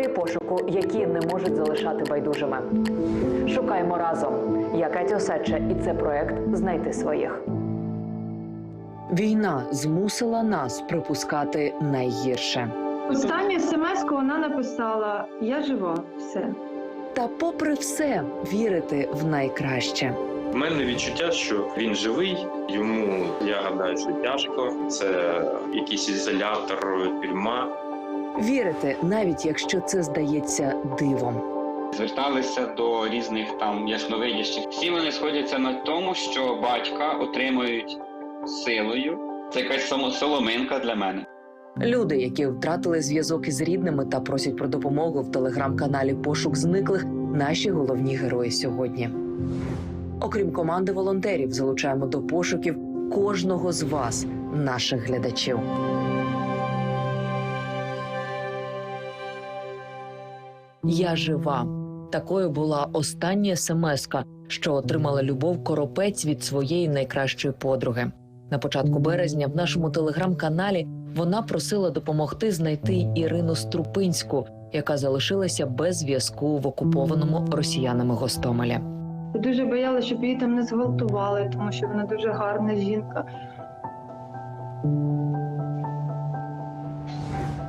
історії пошуку, які не можуть залишати байдужими. Шукаємо разом. Я Катя Осадча, і це проект Знайти своїх. Війна змусила нас припускати найгірше. Останню смс вона написала Я жива, все. Та, попри все, вірити в найкраще. У мене відчуття, що він живий. Йому я гадаю, що тяжко. Це якийсь ізолятор, тюрма. Вірити, навіть якщо це здається дивом. зверталися до різних там ясновидящих. Всі вони сходяться на тому, що батька отримують силою. Це якась само- соломинка для мене. Люди, які втратили зв'язок із рідними та просять про допомогу в телеграм-каналі Пошук зниклих, наші головні герої сьогодні. Окрім команди волонтерів, залучаємо до пошуків кожного з вас, наших глядачів. Я жива. Такою була остання смска, що отримала Любов Коропець від своєї найкращої подруги. На початку березня в нашому телеграм-каналі вона просила допомогти знайти Ірину Струпинську, яка залишилася без зв'язку в окупованому росіянами Гостомелі. Дуже боялася, щоб її там не зґвалтували, тому що вона дуже гарна жінка.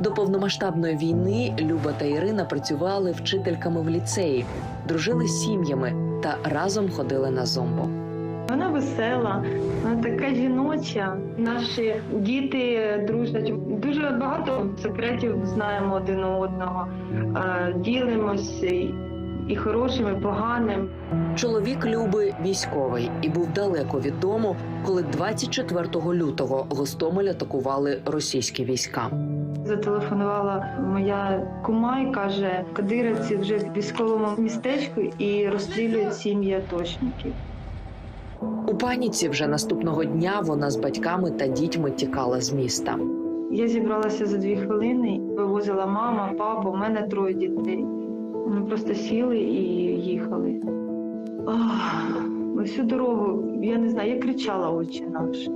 До повномасштабної війни Люба та Ірина працювали вчительками в ліцеї, дружили з сім'ями та разом ходили на зомбо. Вона весела, вона така жіноча. Наші діти дружать. Дуже багато секретів знаємо один одного, Е, ділимося і- хорошим, і поганим. Чоловік Люби військовий і був далеко від дому, коли 24 лютого Гостомель атакували російські війська. Зателефонувала моя кума і каже, кадирівці вже в військовому містечку і розстрілюють сім'ї аточників. У паніці вже наступного дня вона з батьками та дітьми тікала з міста. Я зібралася за дві хвилини, вивозила мама, папа, у мене троє дітей. Ми просто сіли і їхали. Ах, всю дорогу, я не знаю, я кричала очі наші.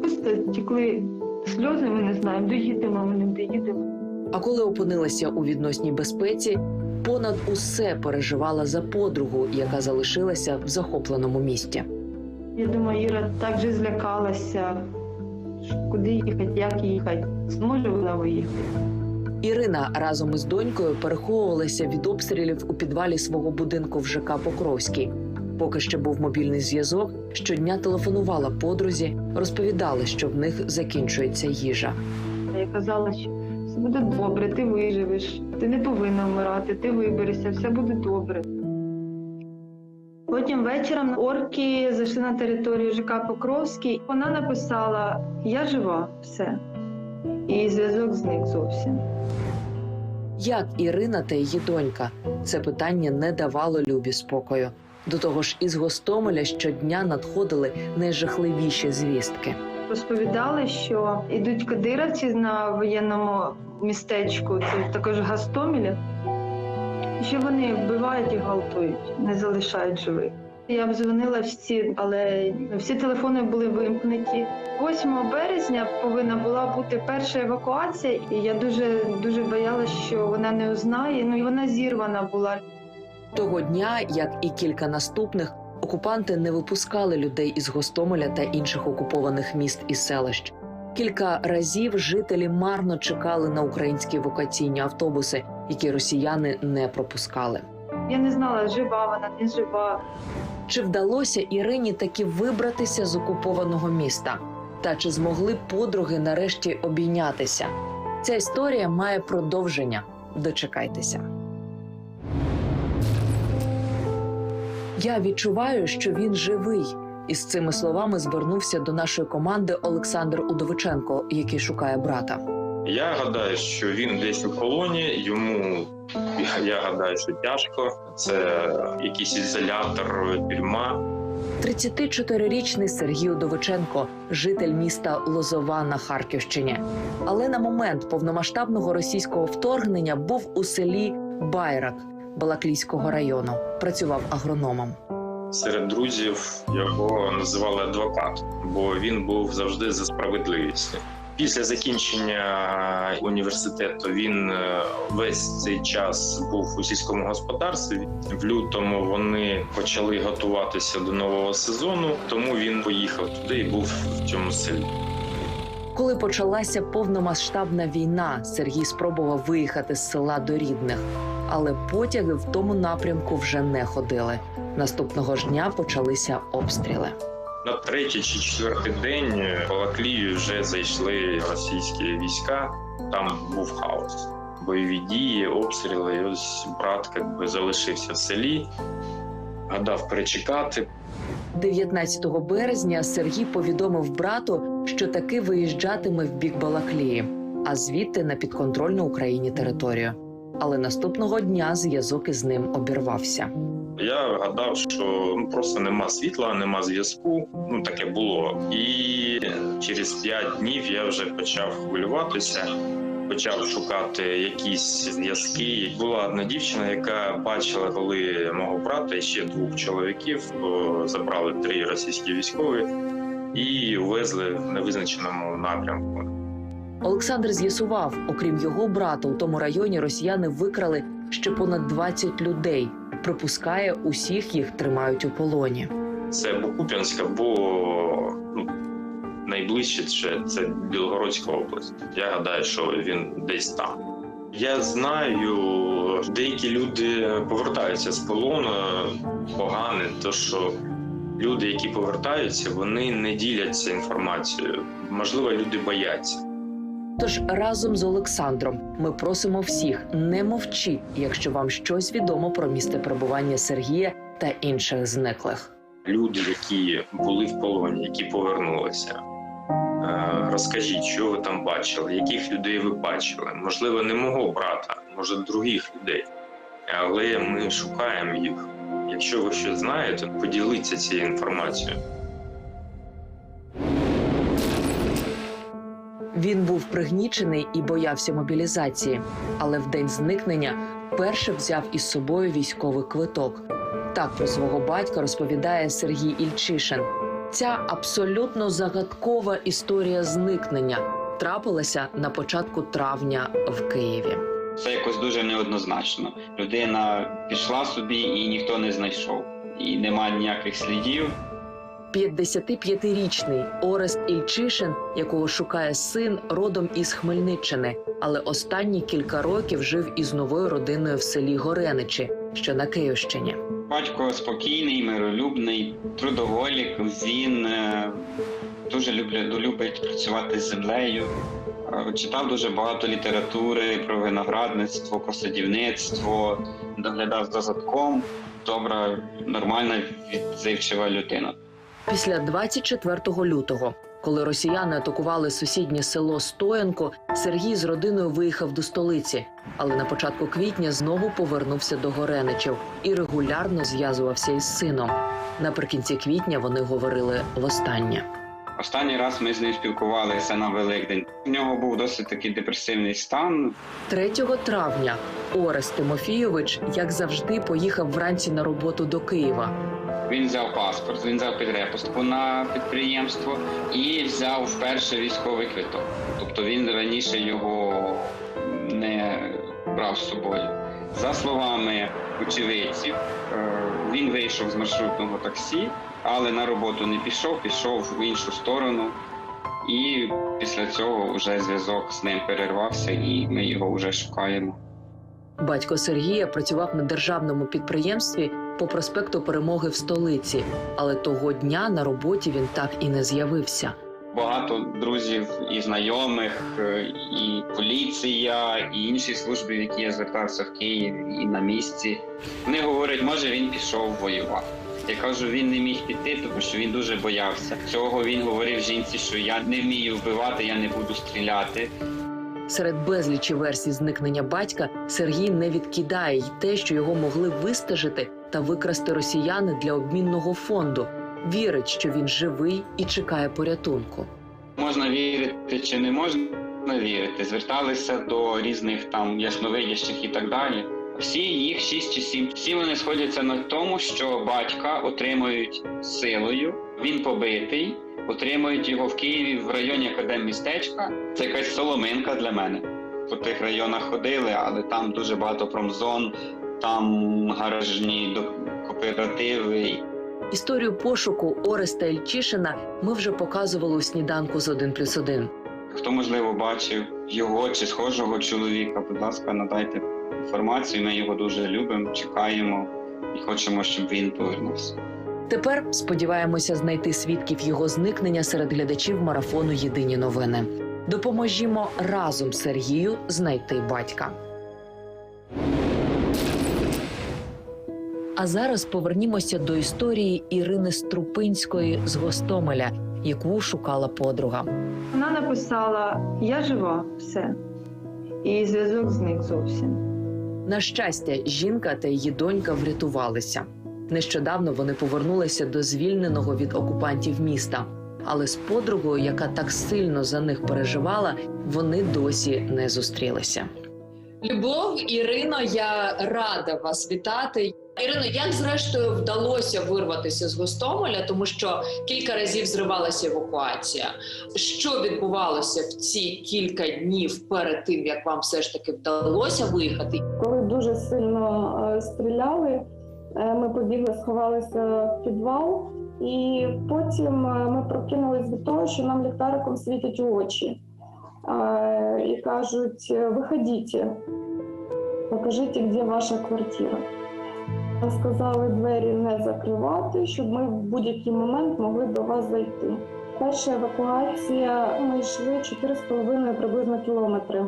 Просто текли сльози, ми не знаємо, доїдемо, ми не доїдемо. А коли опинилася у відносній безпеці, понад усе переживала за подругу, яка залишилася в захопленому місті. Я думаю, Іра так же злякалася. Куди їхати, як їхати? Зможе вона виїхати? Ірина разом із донькою переховувалася від обстрілів у підвалі свого будинку в ЖК Покровський. Поки ще був мобільний зв'язок, щодня телефонувала подрузі, розповідала, що в них закінчується їжа. Я казала, що все буде добре, ти виживеш, ти не повинна вмирати, ти виберешся, все буде добре. Потім вечором орки зайшли на територію ЖК Покровський. Вона написала Я жива, все. І зв'язок зник зовсім. Як Ірина та її донька це питання не давало Любі спокою. До того ж, із Гостомеля щодня надходили найжахливіші звістки. Розповідали, що йдуть кадировці на воєнному містечку, це також Гастомілі, і що вони вбивають і гвалтують, не залишають живих. Я обдзвонила всі, але всі телефони були вимкнуті. 8 березня повинна була бути перша евакуація, і я дуже дуже боялася, що вона не узнає. Ну і вона зірвана була. Того дня, як і кілька наступних, окупанти не випускали людей із Гостомеля та інших окупованих міст і селищ. Кілька разів жителі марно чекали на українські евакуаційні автобуси, які росіяни не пропускали. Я не знала, жива вона, не жива. Чи вдалося Ірині таки вибратися з окупованого міста? Та чи змогли подруги нарешті обійнятися? Ця історія має продовження. Дочекайтеся. Я відчуваю, що він живий. Із цими словами звернувся до нашої команди Олександр Удовиченко, який шукає брата. Я гадаю, що він десь у полоні. Йому я гадаю, що тяжко. Це якийсь ізолятор, тюрма. 34-річний Сергій Удовиченко, житель міста Лозова на Харківщині. Але на момент повномасштабного російського вторгнення був у селі Байрак Балаклійського району. Працював агрономом. Серед друзів його називали адвокат, бо він був завжди за справедливість. Після закінчення університету він е, весь цей час був у сільському господарстві. В лютому вони почали готуватися до нового сезону, тому він поїхав туди і був в цьому селі. Коли почалася повномасштабна війна, Сергій спробував виїхати з села до рідних, але потяги в тому напрямку вже не ходили. Наступного ж дня почалися обстріли. На третій чи четвертий день в Балаклію вже зайшли російські війська. Там був хаос. Бойові дії, обстріли. І ось брат якби залишився в селі, гадав перечекати. 19 березня Сергій повідомив брату, що таки виїжджатиме в бік Балаклії, а звідти на підконтрольну Україні територію. Але наступного дня зв'язок із ним обірвався. Я гадав, що ну, просто нема світла, нема зв'язку. Ну таке було. І через п'ять днів я вже почав хвилюватися. Почав шукати якісь зв'язки. Була одна дівчина, яка бачила, коли мого брата ще двох чоловіків забрали три російські військові і увезли в невизначеному напрямку. Олександр з'ясував, окрім його брата, у тому районі росіяни викрали ще понад 20 людей. Припускає, усіх їх тримають у полоні. Це Бокуп'янська, бо ну, найближче це, це Білгородська область. Я гадаю, що він десь там. Я знаю, деякі люди повертаються з полону погане, то що люди, які повертаються, вони не діляться інформацією. Можливо, люди бояться. Тож разом з Олександром ми просимо всіх не мовчіть, якщо вам щось відомо про місце перебування Сергія та інших зниклих. люди, які були в полоні, які повернулися. Е, Розкажіть, що ви там бачили, яких людей ви бачили? Можливо, не мого брата, може других людей. Але ми шукаємо їх. Якщо ви щось знаєте, поділіться цією інформацією. Він був пригнічений і боявся мобілізації, але в день зникнення перше взяв із собою військовий квиток. Так про свого батька розповідає Сергій Ільчишин. Ця абсолютно загадкова історія зникнення трапилася на початку травня в Києві. Це якось дуже неоднозначно. Людина пішла собі і ніхто не знайшов. І немає ніяких слідів. 55-річний Орест Ільчишин, якого шукає син, родом із Хмельниччини, але останні кілька років жив із новою родиною в селі Гореничі, що на Київщині. Батько спокійний, миролюбний, трудоголік. Він е, дуже любля- любить працювати з землею. Е, Читав дуже багато літератури про виноградництво, про садівництво, доглядав за задком. Добра, нормальна, відзивчива людина. Після 24 лютого, коли росіяни атакували сусіднє село Стоянко, Сергій з родиною виїхав до столиці, але на початку квітня знову повернувся до Гореничів і регулярно зв'язувався із сином. Наприкінці квітня вони говорили востаннє. Останній раз ми з ним спілкувалися на Великдень. У нього був досить такий депресивний стан. 3 травня Орест Тимофійович, як завжди, поїхав вранці на роботу до Києва. Він взяв паспорт, він взяв підрепустку на підприємство і взяв вперше військовий квиток. Тобто він раніше його не брав з собою. За словами очевидців, е, він вийшов з маршрутного таксі, але на роботу не пішов, пішов в іншу сторону. І після цього вже зв'язок з ним перервався, і ми його вже шукаємо. Батько Сергія працював на державному підприємстві по проспекту Перемоги в столиці, але того дня на роботі він так і не з'явився. Багато друзів і знайомих, е, і поліція, і інші служби, в які я звертався в Києві і на місці. Вони говорять, може він пішов воювати. Я кажу, він не міг піти, тому що він дуже боявся. Цього він говорив жінці, що я не вмію вбивати, я не буду стріляти. Серед безлічі версій зникнення батька Сергій не відкидає й те, що його могли вистежити та викрасти росіяни для обмінного фонду. Вірить, що він живий і чекає порятунку. Можна вірити чи не можна вірити. Зверталися до різних там ясновидящих і так далі. Всі їх шість чи сім. Всі вони сходяться на тому, що батька отримують силою. Він побитий, Отримують його в Києві в районі академмістечка. Це якась соломинка для мене. По тих районах ходили, але там дуже багато промзон, там гаражні до- кооперативи. Історію пошуку Ореста Ільчишина ми вже показували у сніданку з 1 плюс 1. Хто можливо бачив його чи схожого чоловіка, будь ласка, надайте інформацію. Ми його дуже любимо, чекаємо і хочемо, щоб він повернувся. Тепер сподіваємося знайти свідків його зникнення серед глядачів марафону Єдині новини. Допоможімо разом Сергію знайти батька. А зараз повернімося до історії Ірини Струпинської з Гостомеля, яку шукала подруга. Вона написала: Я жива, все. І зв'язок зник зовсім. На щастя, жінка та її донька врятувалися. Нещодавно вони повернулися до звільненого від окупантів міста. Але з подругою, яка так сильно за них переживала, вони досі не зустрілися. Любов, Ірино, я рада вас вітати. Ірино, як зрештою вдалося вирватися з Гостомеля, тому що кілька разів зривалася евакуація. Що відбувалося в ці кілька днів перед тим, як вам все ж таки вдалося виїхати? Коли дуже сильно е, стріляли, е, ми побігли, сховалися в підвал, і потім е, ми прокинулись від того, що нам ліхтариком світять у очі і кажуть: виходіть, покажіть, де ваша квартира. Сказали двері не закривати, щоб ми в будь-який момент могли до вас зайти. Перша евакуація ми йшли 4,5 приблизно кілометри.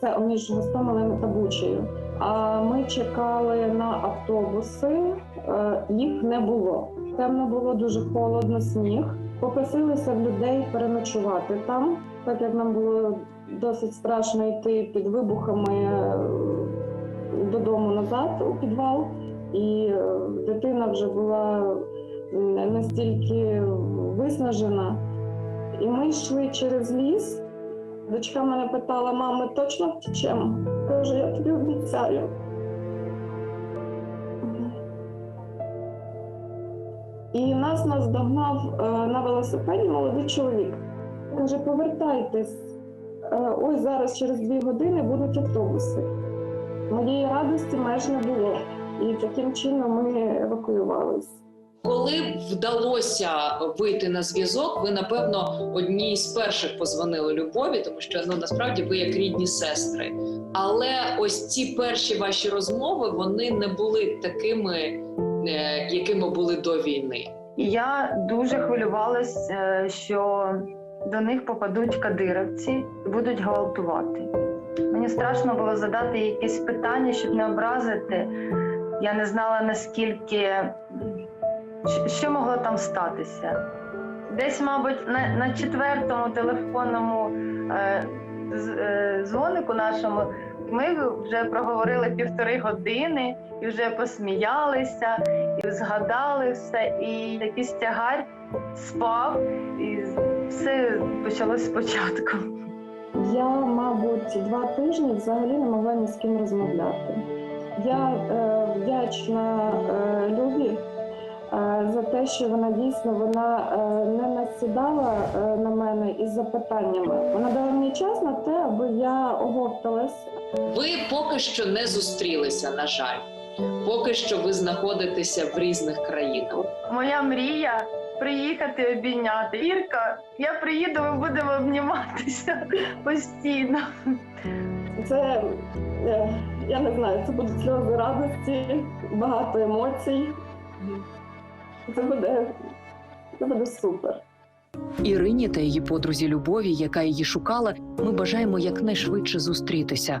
Це між Гостомелем та Бучею. А ми чекали на автобуси, е, їх не було. Темно було дуже холодно, сніг. Попросилися в людей переночувати там, так як нам було досить страшно йти під вибухами е, додому назад у підвал. І е, дитина вже була настільки виснажена. І ми йшли через ліс. Дочка мене питала, мама, ми точно втечемо? Кажу, я тобі обіцяю. І нас наздогнав е, на велосипеді молодий чоловік. Каже, повертайтесь. Е, Ось зараз через дві години будуть автобуси. Моєї радості майже не було. І таким чином ми евакуювалися. Коли вдалося вийти на зв'язок, ви напевно одні з перших позвонили любові, тому що ну насправді ви як рідні сестри. Але ось ці перші ваші розмови вони не були такими, е, якими були до війни. Я дуже хвилювалась, е, що до них попадуть кадировці і будуть гвалтувати. Мені страшно було задати якісь питання, щоб не образити. Я не знала наскільки що могло там статися. Десь, мабуть, на, на четвертому телефонному е, е, дзвонику нашому ми вже проговорили півтори години і вже посміялися, і згадали все, і якийсь тягар спав, і все почалось спочатку. Я, мабуть, два тижні взагалі не могла ні з ким розмовляти. Я е, вдячна е, Любі е, за те, що вона дійсно вона е, не насідала е, на мене із запитаннями. Вона дала мені час на те, аби я оговталась. Ви поки що не зустрілися, на жаль. Поки що ви знаходитеся в різних країнах. Моя мрія приїхати обійняти. Ірка, я приїду, ми будемо обніматися постійно. Це е, я не знаю, це будуть сльози радості, багато емоцій. Це буде, це буде супер. Ірині та її подрузі Любові, яка її шукала, ми бажаємо якнайшвидше зустрітися